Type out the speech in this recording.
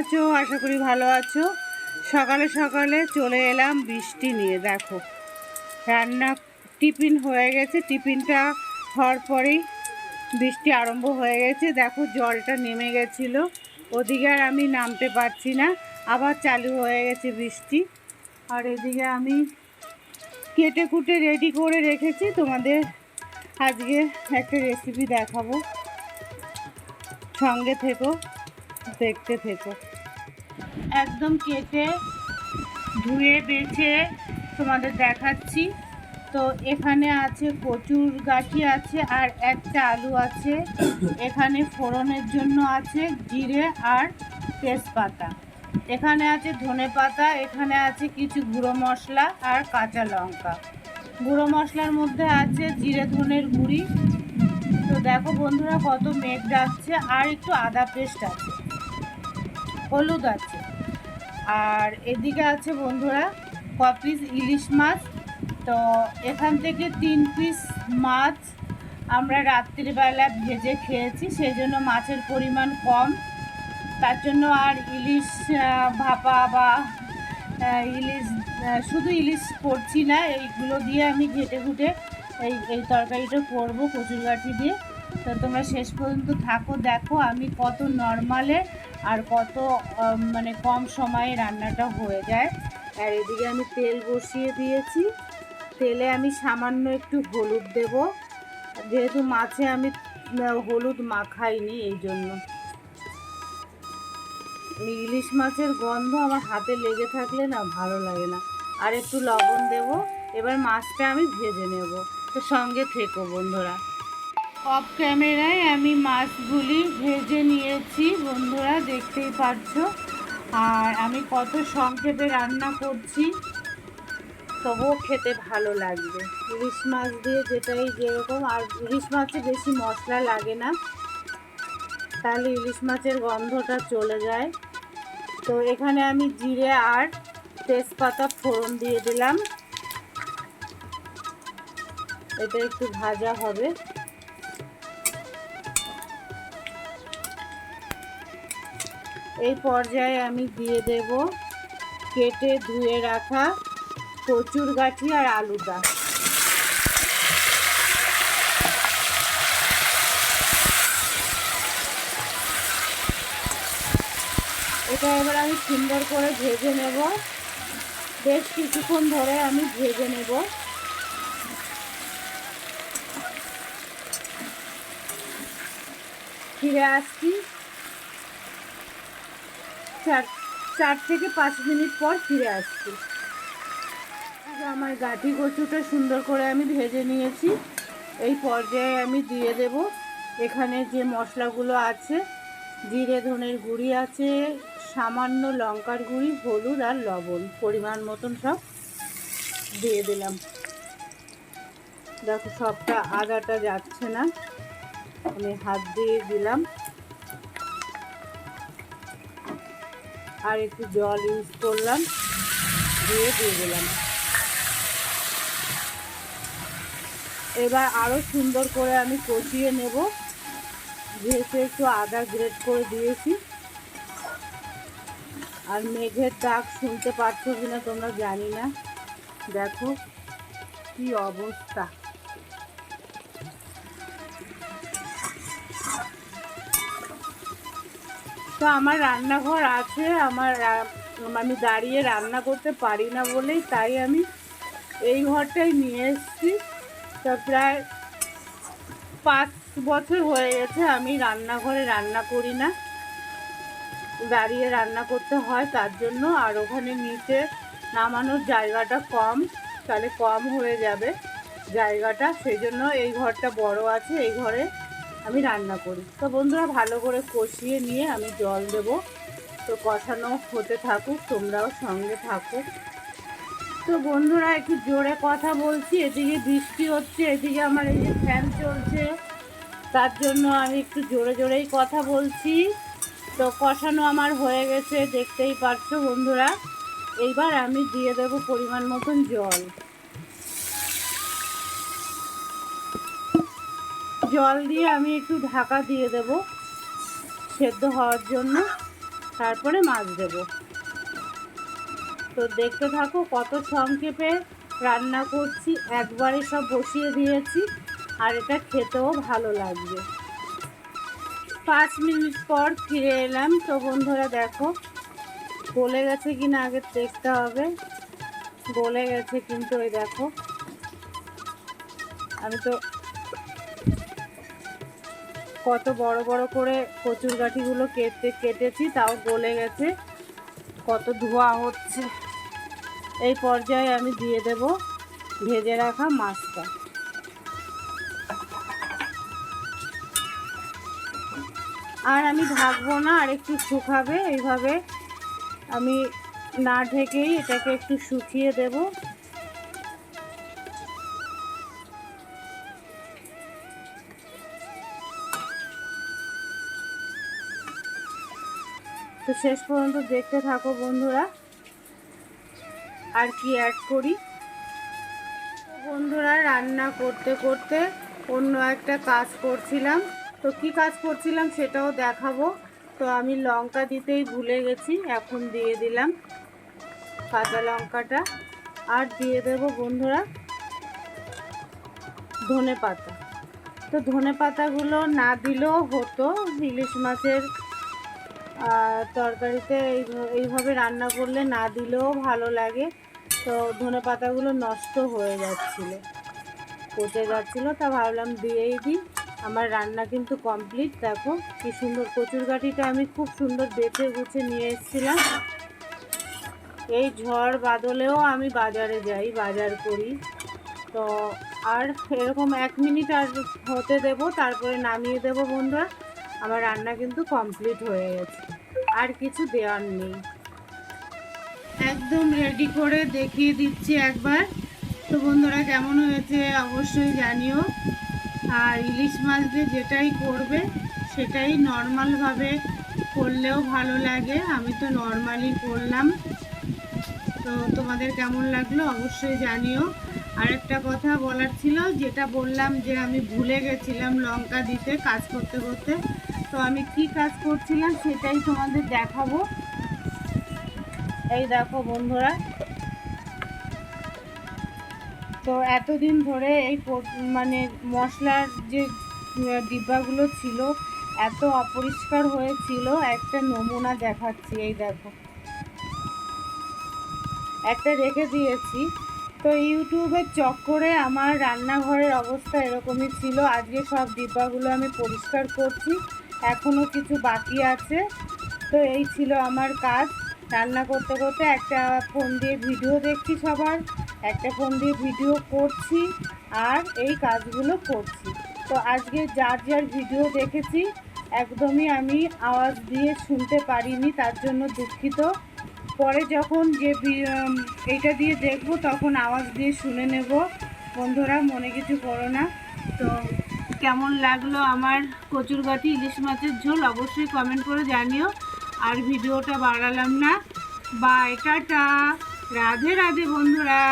আছো? আশা করি ভালো আছো। সকালে সকালে চলে এলাম বৃষ্টি নিয়ে, দেখো। রান্না টিফিন হয়ে গেছে। টিফিনটা হওয়ার পরেই বৃষ্টি আরম্ভ হয়ে গেছে। দেখো, জলটা নেমে গেছিল। ওদিকে আর আমি নামতে পারছি না। আবার চালু হয়ে গেছে বৃষ্টি। আর এদিকে আমি কেটে কুটে রেডি করে রেখেছি। তোমাদের আজকে একটা রেসিপি দেখাবো। সঙ্গে থেকো, দেখতে থেকো। একদম কেটে ধুয়ে বেছে তোমাদের দেখাচ্ছি। তো এখানে আছে কচুর গাঠি আছে আর একটা আলু আছে। এখানে ফোড়নের জন্য আছে জিরে আর তেজপাতা। এখানে আছে ধনে পাতা, এখানে আছে কিছু গুঁড়ো মশলা আর কাঁচা লঙ্কা। গুঁড়ো মশলার মধ্যে আছে জিরে ধনের গুঁড়ি। তো দেখো বন্ধুরা কত মেঘ যাচ্ছে আর একটু আদা পেস্ট আছে। হলুদ আছে। আর এদিকে আছে বন্ধুরা ক পিস ইলিশ মাছ। তো এখান থেকে তিন পিস মাছ আমরা রাত্রিবেলা ভেজে খেয়েছি, সেই জন্য মাছের পরিমাণ কম। তার জন্য আর ইলিশ ভাপা বা ইলিশ শুধু ইলিশ করছি না, এইগুলো দিয়ে আমি ঘেটে ঘুটে এই এই তরকারিটা করব কচুর গাঠি দিয়ে। তো তোমরা শেষ পর্যন্ত থাকো, দেখো আমি কত নর্মালে আর কত মানে কম সময়ে রান্নাটা হয়ে যায়। আর এদিকে আমি তেল বসিয়ে দিয়েছি। তেলে আমি সামান্য একটু হলুদ দেব। যেহেতু মাছে আমি হলুদ মাখাইনি এই জন্য। ইলিশ মাছের গন্ধ আমার হাতে লেগে থাকলে না ভালো লাগে না। আর একটু লবণ দেব। এবার মাছটা আমি ভেজে নেব। তো সঙ্গে থেকো বন্ধুরা। অফ ক্যামেরায় আমি মাছগুলি ভেজে নিয়েছি, বন্ধুরা, দেখতেই পারছ। আর আমি কত সংক্ষেপে রান্না করছি। তবুও খেতে ভালো লাগবে। ইলিশ মাছ দিয়ে যেটাই যেরকম, আর ইলিশ মাছে বেশি মশলা লাগে না। তাহলে ইলিশ মাছের গন্ধটা চলে যায়। তো এখানে আমি জিরে আর তেজপাতা ফোড়ন দিয়ে দিলাম। এটা একটু ভাজা হবে। এই পর্যায়ে আমি দিয়ে দেব কেটে ধুয়ে রাখা কচুর গাঠি আর আলুটা। এটা এবার আমি সুন্দর করে ভেজে নেব। বেশ কিছুক্ষণ ধরে আমি ভেজে নেব। ফিরে আসছি। চার চার থেকে পাঁচ মিনিট পর ফিরে আসছি। আমার গাঠি কচুটা সুন্দর করে আমি ভেজে নিয়েছি। এই পর্যায়ে আমি দিয়ে দেব এখানে যে মশলাগুলো আছে, জিরে, ধনের গুঁড়ি আছে, সামান্য লঙ্কার গুঁড়ি, হলুদ আর লবণ, পরিমাণ মতন সব দিয়ে দিলাম। দেখো, সবটা আদাটা যাচ্ছে না। আমি হাত দিয়ে দিলাম। আর একটু জল ইউজ করলাম, দিয়ে দিয়ে দিলাম। এবার আরও সুন্দর করে আমি কষিয়ে নেব। যেহেতু একটু আদা গ্রেট করে দিয়েছি। আর মেঘের ডাক শুনতে পাচ্ছ কিনা তোমরা জানি না। দেখো কি অবস্থা। তো আমার রান্নাঘর আছে, আমার আমি দাঁড়িয়ে রান্না করতে পারি না বলেই তাই আমি এই ঘরটাই নিয়ে এসেছি। তো প্রায় পাঁচ বছর হয়ে গেছে আমি রান্নাঘরে রান্না করি না। দাঁড়িয়ে রান্না করতে হয় তার জন্য, আর ওখানে নিচে নামানোর জায়গাটা কম, তাহলে কম হয়ে যাবে জায়গাটা। সেই জন্য এই ঘরটা বড় আছে, এই ঘরে আমি রান্না করি। তো বন্ধুরা, ভালো করে কষিয়ে নিয়ে আমি জল দেব। তো কষানো হতে থাকুক, তোমরাও সঙ্গে থাকো। তো বন্ধুরা, একটু জোরে কথা বলছি, এদিকে বৃষ্টি হচ্ছে, এদিকে আমার এই যে ফ্যান চলছে। তার জন্য আমি একটু জোরে জোরেই কথা বলছি। তো কষানো আমার হয়ে গেছে, দেখতেই পারছ বন্ধুরা। এইবার আমি দিয়ে দেব পরিমাণ মতন জল। জল দিয়ে আমি একটু ঢাকা দিয়ে দেব সেদ্ধ হওয়ার জন্য। তারপরে মাছ দেব। তো দেখতে থাকো কত সংক্ষেপে রান্না করছি। একবারে সব বসিয়ে দিয়েছি আর এটা খেতেও ভালো লাগবে। পাঁচ মিনিট পর ফিরে এলাম। তো বন্ধুরা দেখো, গলে গেছে কি না আগে দেখতে হবে। গলে গেছে কিন্তু ওই দেখো। আমি তো কত বড় বড় করে কচুর গাঠিগুলো কেটে, কেটেছি, তাও গলে গেছে। কত ধোয়া হচ্ছে। এই পর্যায়ে আমি দিয়ে দেব ভেজে রাখা মাছটা। আর আমি ঢাকবো না, আর একটু শুকাবে। এইভাবে আমি না ঢেকেই এটাকে একটু শুকিয়ে দেব। তো শেষ পর্যন্ত দেখতে থাকো বন্ধুরা। আর কি অ্যাড করি? বন্ধুরা, রান্না করতে করতে অন্য একটা কাজ করছিলাম। তো কি কাজ করছিলাম সেটাও দেখাবো। তো আমি লঙ্কা দিতেই ভুলে গেছি, এখন দিয়ে দিলাম কাঁচা লঙ্কাটা। আর দিয়ে দেব বন্ধুরা ধনে পাতা তো ধনে পাতাগুলো না দিলেও হতো, ইলিশ মাছের তরকারিতে এই- এইভাবে রান্না করলে না দিলেও ভালো লাগে। তো ধনে পাতাগুলো নষ্ট হয়ে যাচ্ছিল। পচে যাচ্ছিল, তা ভাবলাম দিয়েই দিই। আমার রান্না কিন্তু কমপ্লিট দেখো কি সুন্দর কচুর গাঠিটা আমি খুব সুন্দর বেছে গুছে নিয়ে এসেছিলাম। এই ঝড় বাদলেও আমি বাজারে যাই, বাজার করি। তো আর এরকম এক মিনিট আর হতে দেব, তারপরে নামিয়ে দেব বন্ধুরা। আমার রান্না কিন্তু কমপ্লিট হয়ে গেছে। আর কিছু দেওয়ার নেই। একদম রেডি করে দেখিয়ে দিচ্ছি একবার। তো বন্ধুরা, কেমন হয়েছে অবশ্যই জানিও। আর ইলিশ মাছ দিয়ে যেটাই করবে, সেটাই নর্মালভাবে করলেও ভালো লাগে। আমি তো নর্মালি করলাম। তো তোমাদের কেমন লাগল অবশ্যই জানিও। আরেকটা কথা বলার ছিল, যেটা বললাম যে আমি ভুলে গেছিলাম লঙ্কা দিতে, কাজ করতে করতে। তো আমি কি কাজ করছিলাম সেটাই তোমাদের দেখাবো। এই দেখো বন্ধুরা। তো এতদিন ধরে এই মানে মশলার যে ডিব্বাগুলো ছিল, এত অপরিষ্কার হয়েছিল, একটা নমুনা দেখাচ্ছি, এই দেখো। একটা রেখে দিয়েছি। তো ইউটিউবের চক্করে আমার রান্নাঘরের অবস্থা এরকমই ছিল। আজকে সব ডিব্বাগুলো আমি পরিষ্কার করছি। এখনও কিছু বাকি আছে। তো এই ছিল আমার কাজ। রান্না করতে করতে একটা ফোন দিয়ে ভিডিও দেখছি সবার, একটা ফোন দিয়ে ভিডিও করছি আর এই কাজগুলো করছি। তো আজকে যার যার ভিডিও দেখেছি, একদমই আমি আওয়াজ দিয়ে শুনতে পারিনি, তার জন্য দুঃখিত। পরে যখন যে এইটা দিয়ে দেখব, তখন আওয়াজ দিয়ে শুনে নেব। বন্ধুরা, মনে কিছু করো না। তো কেমন লাগল আমার কচুর কচুরগাটি ইলিশ মাছের ঝোল, অবশ্যই কমেন্ট করে জানিও। আর ভিডিওটা বাড়ালাম না। By tata. রাধে রাধে, বন্ধুরা।